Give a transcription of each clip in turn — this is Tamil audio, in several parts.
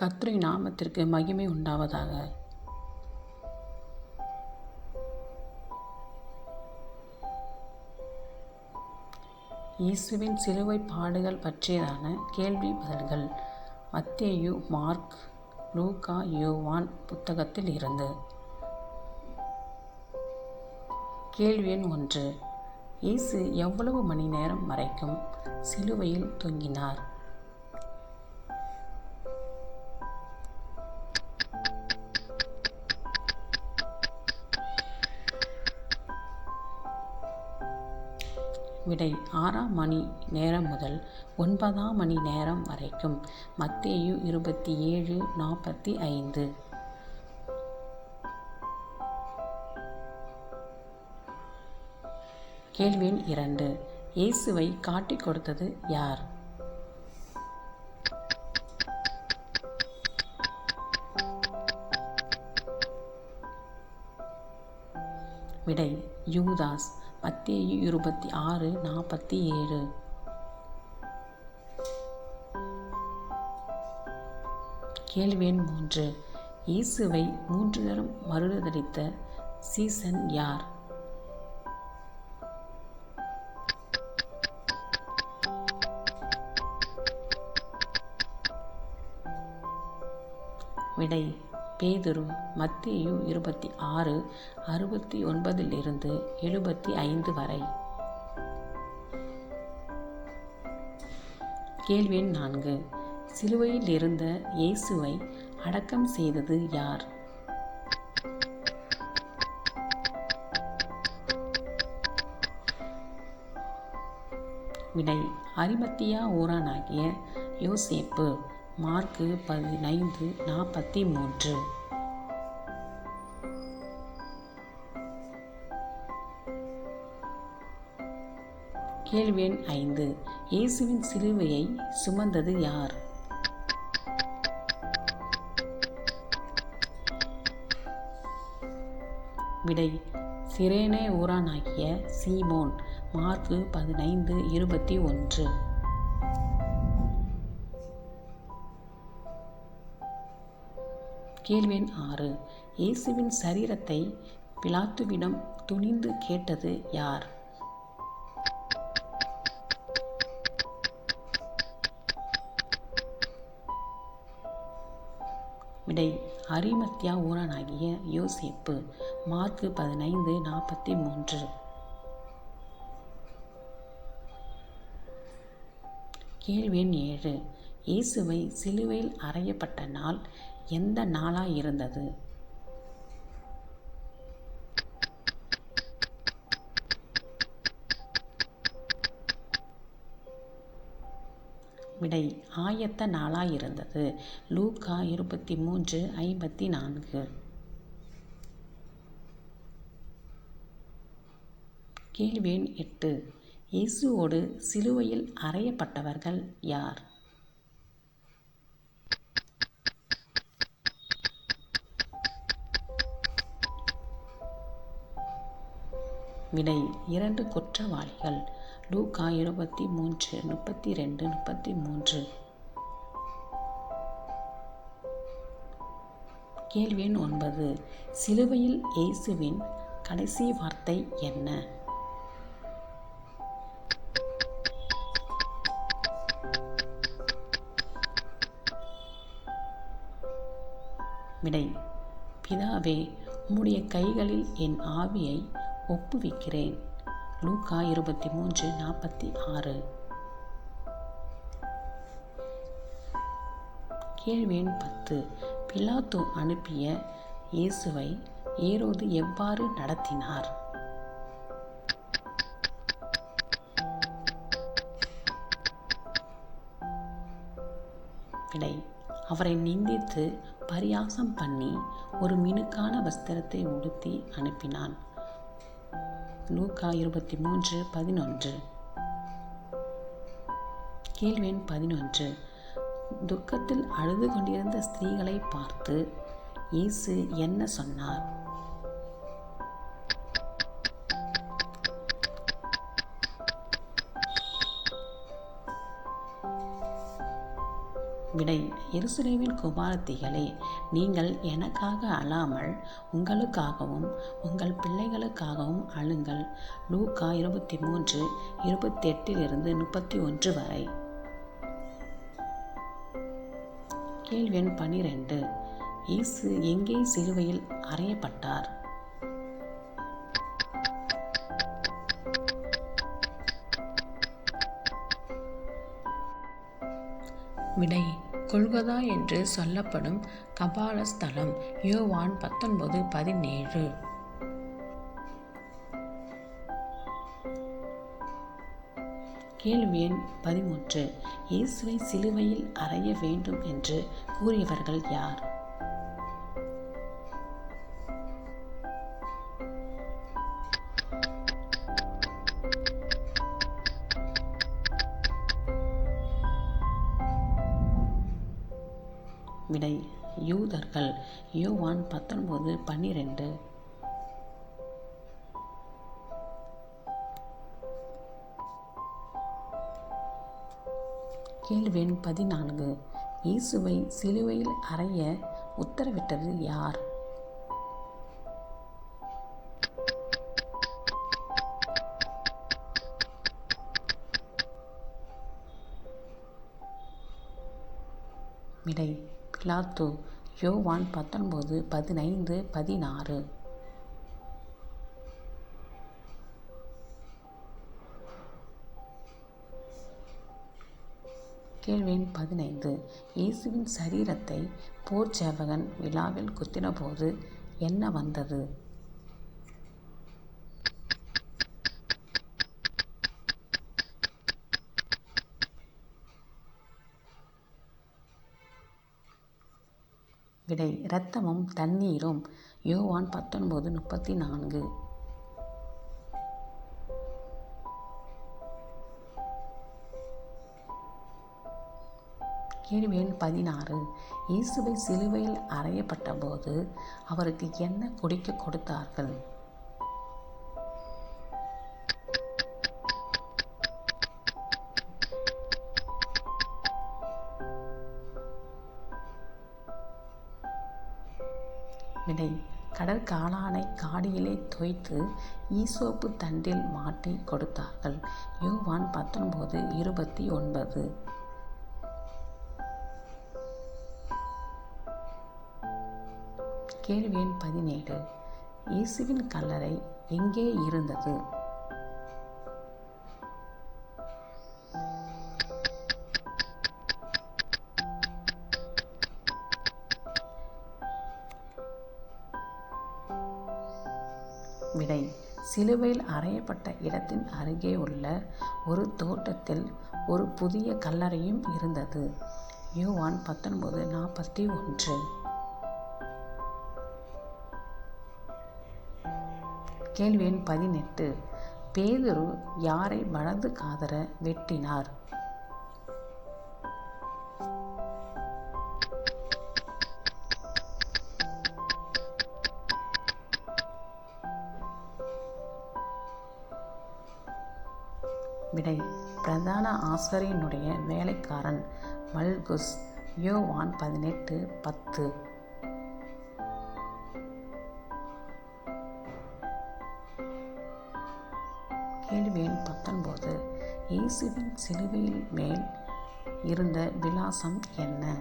கர்த்தருடைய நாமத்திற்கு மகிமை உண்டாவதாக. இயேசுவின் சிலுவை பாடுகள் பற்றியதான கேள்வி பதில்கள் மத்தேயு மார்க் லூகா யோவான் புத்தகத்தில் இருந்து. கேள்வி எண் ஒன்று. இயேசு எவ்வளவு மணி நேரம் வரைக்கும் சிலுவையில் தொங்கினார்? விடை ஆறாம் மணி நேரம் முதல் ஒன்பதாம் மணி நேரம் வரைக்கும். மத்தேயு இருபத்தி ஏழு நாற்பத்தி ஐந்து கேள்வி எண் இரண்டு. இயேசுவை காட்டிக் கொடுத்தது யார்? விடை யூதாஸ். மத்தேயு இருபத்தி ஆறு நாற்பத்தி ஏழு. கேள்வி எண் மூன்று. இயேசுவை மூன்று தரம் மறுதளித்த சீசன் யார்? விடை பேதுரு மத்தியு இருபத்தி ஆறு அறுபத்தி ஒன்பதிலிருந்து எழுபத்தி ஐந்து வரை. கேள்வி எண் நான்கு. சிலுவையில் இருந்த இயேசுவை அடக்கம் செய்தது யார்? விடை அரிமத்தியா ஊரானாகிய யோசேப்பு. மார்க்கு பதினைந்து நாற்பத்தி மூன்று கேள்வி எண் ஐந்து. இயேசுவின் சிலுவையை சுமந்தது யார்? விடை சிரேனே ஊரானாகிய சீமோன் மார்க்கு பதினைந்து இருபத்தி ஒன்று. கேள்வி எண் ஆறு. இயேசுவின் சரீரத்தை பிலாத்துவிடம் துணிந்து கேட்டது யார்? விடை அரிமத்தியா ஊரானாகிய யோசிப்பு மார்க்கு பதினைந்து நாற்பத்தி மூன்று. கேள்வி எண் ஏழு. இயேசுவை சிலுவையில் அறையப்பட்ட நாள் எந்த நாளாக இருந்தது? விடை ஆயத்த நாளாக இருந்தது. லூக்கா இருபத்தி மூன்று ஐம்பத்தி நான்கு. கேள்வி எட்டு. இயேசுவோடு சிலுவையில் அறையப்பட்டவர்கள் யார்? விடை இரண்டு குற்றவாளிகள். லூகா இருபத்தி மூன்று முப்பத்தி ரெண்டு முப்பத்தி மூன்று. கேள்வி எண் ஒன்பது. சிலுவையில் இயேசுவின் கடைசி வார்த்தை என்ன? விடை. பிதாவே உம்முடைய கைகளில் என் ஆவியை ஒப்புவிக்கிறேன். லூக்கா இருபத்தி மூன்று நாற்பத்தி ஆறு. கேள்வியின் பத்து. பிலாத்து அனுப்பிய இயேசுவை ஏரோது எவ்வாறு நடத்தினார்? விடை அவரை நிந்தித்து பரியாசம் பண்ணி ஒரு மினுக்கான வஸ்திரத்தை உடுத்தி அனுப்பினான். லூக்கா இருபத்தி மூன்று பதினொன்று. கேள்வி பதினொன்று. துக்கத்தில் அழுது கொண்டிருந்த ஸ்திரீகளை பார்த்து இயேசு என்ன சொன்னார்? விடை. எருசலேமின் குமாரத்திகளே நீங்கள் எனக்காக அழாமல் உங்களுக்காகவும் உங்கள் பிள்ளைகளுக்காகவும் அழுங்கள். லூக்கா இருபத்தி மூன்று இருபத்தி எட்டிலிருந்து முப்பத்தி ஒன்று வரை. கேள்வி எண் பனிரெண்டு. இயேசு எங்கே சிலுவையில் அறையப்பட்டார்? விடை. கொல்கதா என்று சொல்லப்படும் கபால ஸ்தலம் யோவான் பத்தொன்பது பதினேழு. கேள்வி எண் பதிமூன்று. இயேசுவை சிலுவையில் அறைய வேண்டும் என்று கூறியவர்கள் யார்? விடை. யூதர்கள் யோவான் பத்தொன்பது பன்னிரெண்டு. கேள்வி பதினான்கு. இயேசுவை சிலுவையில் அறைய உத்தரவிட்டது யார்? பிலாத்து யோவான் பத்தொன்பது பதினைந்து பதினாறு. கேள்வி பதினைந்து. இயேசுவின் சரீரத்தை போர் சேவகன் விழாவில் குத்தினபோது என்ன வந்தது? விடை இரத்தமும் தண்ணீரும். யோவான் பத்தொன்பது முப்பத்தி நான்கு கேள்வி எண் பதினாறு. இயேசுவை சிலுவையில் அறையப்பட்ட போது அவருக்கு என்ன குடிக்க கொடுத்தார்கள்? கடற்காளானை காடியிலே தோய்த்து ஈசோப்பு தண்டில் மாட்டி கொடுத்தார்கள். யோவான் பத்தொன்பது இருபத்தி ஒன்பது. கேள்வி எண் பதினேழு. இயேசுவின் கல்லறை எங்கே இருந்தது? சிலுவையில் அறையப்பட்ட இடத்தின் அருகே உள்ள ஒரு தோட்டத்தில் ஒரு புதிய கல்லறையும் இருந்தது. யோவான் பத்தொன்பது நாற்பத்தி ஒன்று. கேள்வி எண் பதினெட்டு. பேதுரு யாரை வலது காதர வெட்டினார்? விடை. பிரதான ஆசிரியனுடைய வேலைக்காரன் மல்குஸ் யோவான் பதினெட்டு பத்து. கேள்வி எண் பத்தொன்பது. இயேசுவின் சிலுவையில் மேல் இருந்த விலாசம் என்ன?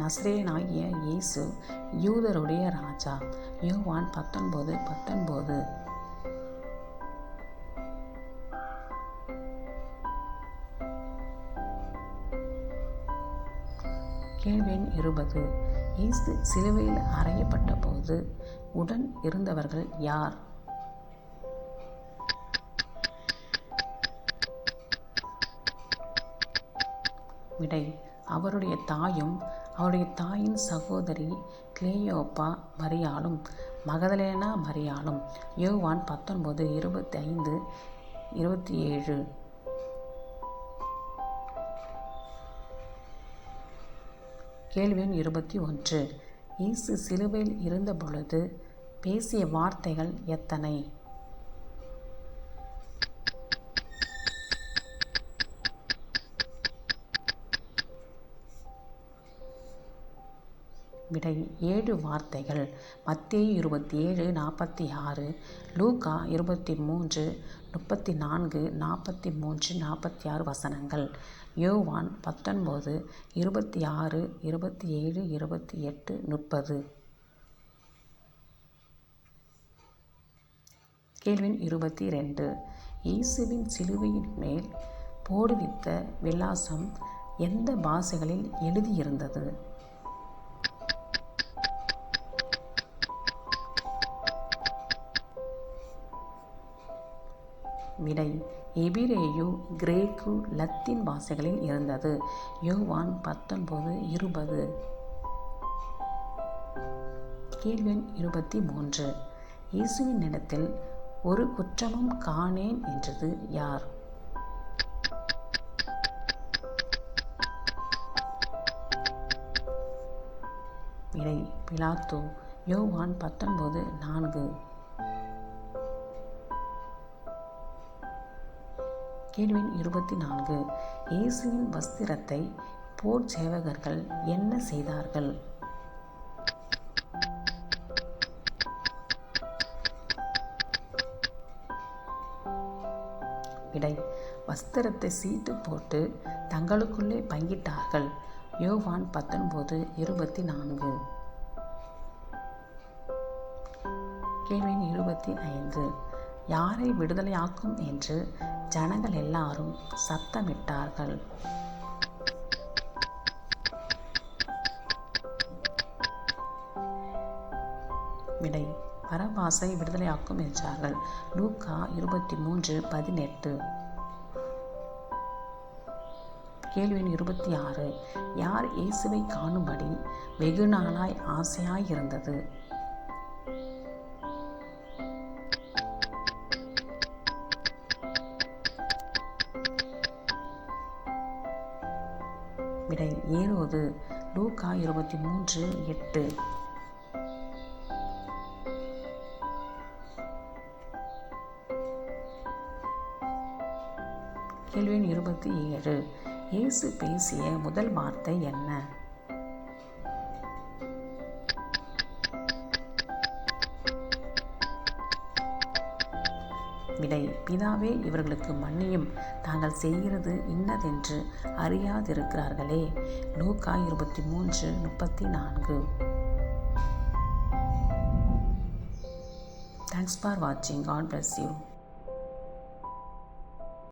நஸ்ரேனாகிய இயேசு யூதருடைய ராஜா. யோவான் பத்தொன்பது பத்தொன்பது. கேள்வி இருபது. இயேசு சிலுவையில் அறையப்பட்ட போது உடன் இருந்தவர்கள் யார்? விடை அவருடைய தாயும் அவருடைய தாயின் சகோதரி கிளேயோப்பா மரியாளும் மகதலேனா மரியாளும். யோவான் பத்தொன்பது இருபத்தி ஐந்து இருபத்தி ஏழு கேள்வி எண் இருபத்தி ஒன்று. இயேசு சிலுவையில் இருந்தபொழுது பேசிய வார்த்தைகள் எத்தனை? விடை ஏழு வார்த்தைகள் மத்தேயு இருபத்தி ஏழு நாற்பத்தி ஆறு லூகா இருபத்தி மூன்று முப்பத்தி நான்கு நாற்பத்தி மூன்று நாற்பத்தி ஆறு வசனங்கள். யோவான் பத்தொன்பது இருபத்தி ஆறு இருபத்தி ஏழு இருபத்தி எட்டு முப்பது. கேள்வின் இருபத்தி ரெண்டு இயேசுவின் சிலுவையின் மேல் போடுவித்த விலாசம் எந்த பாஷைகளில் எழுதியிருந்தது? விடை. எபிரேயு கிரேக்கு லத்தீன் பாஷைகளில் இருந்தது. யோவான் பத்தொன்பது இருபது. கேள்வி இருபத்தி மூன்று இயேசுவின் இடத்தில் ஒரு குற்றமும் காணேன் என்றது யார்? விடை. பிலாத்து யோவான் பத்தொன்பது நான்கு. கேள்வி இருபத்தி நான்கு. இயேசுவின் வஸ்திரத்தை போர் சேவகர்கள் என்ன செய்தார்கள்? விடை. வஸ்திரத்தை சீட்டு போட்டு தங்களுக்குள்ளே பங்கிட்டார்கள். யோவான் பத்தொன்பது இருபத்தி நான்கு. கேள்வி இருபத்தி ஐந்து. யாரை விடுதலையாக்கும் என்று ஜனங்கள் எல்லாரும் சத்தமிட்டார்கள். விடை பரபாசை விடுதலையாக்கும் என்றார்கள். லூக்கா இருபத்தி மூன்று பதினெட்டு. கேள்வி இருபத்தி ஆறு. யார் இயேசுவை காணும்படி வெகு நாளாய் ஆசையாய் இருந்தது? ஏரோது லூக்கா இருபத்தி மூன்று எட்டு. கேள்வி இருபத்தி ஏழு. இயேசு பேசிய முதல் வார்த்தை என்ன? பிதாவே இவர்களுக்கு மன்னியும். தாங்கள் செய்கிறது இன்னதென்று அறியாதிருக்கிறார்களே. லூக்கா இருபத்தி மூன்று முப்பத்தி நான்கு தேங்க்ஸ் ஃபார் வாட்சிங் காட் பிளஸ் யூ